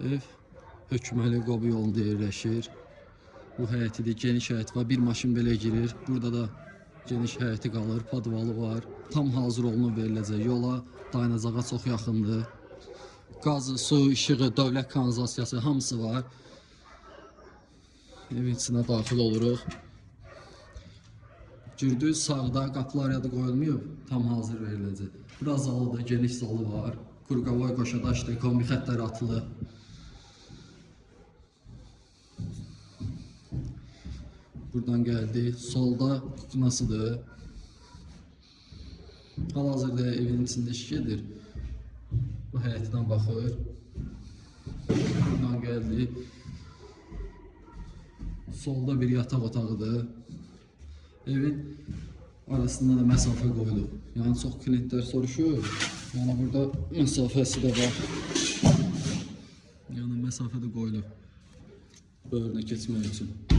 Ev Hökməli Qobu yolunda yerləşir. Bu həyətidir, geniş həyət var. Bir maşın belə girir. Burada da geniş həyəti qalır, podvalı var. Tam hazır olunub veriləcək yola, dayanacağa çox yaxındır. Qazı, su, işığı, dövlət kanalizasiyası hamısı var. Evin içinə daxil oluruq. Gürdüz sağda qapılar yadı qoyulmayıb, tam hazır veriləcək. Biraz zalı da geniş zalı var. Qurqavoy qoşadaşdır, kombi xəttlər atılıb. Buradan geldi. Solda nasıldır? Hal-hazırda evin içində iş gedir. Bu həyətdən baxır. Buradan geldi. Solda bir yataq otağıdır. Evin arasında da məsafə qoyulub. Yəni çox klientlər soruşur. Yəni burada məsafəsi də var. Yəni məsafə də qoyulub. Böyrünə keçmək üçün.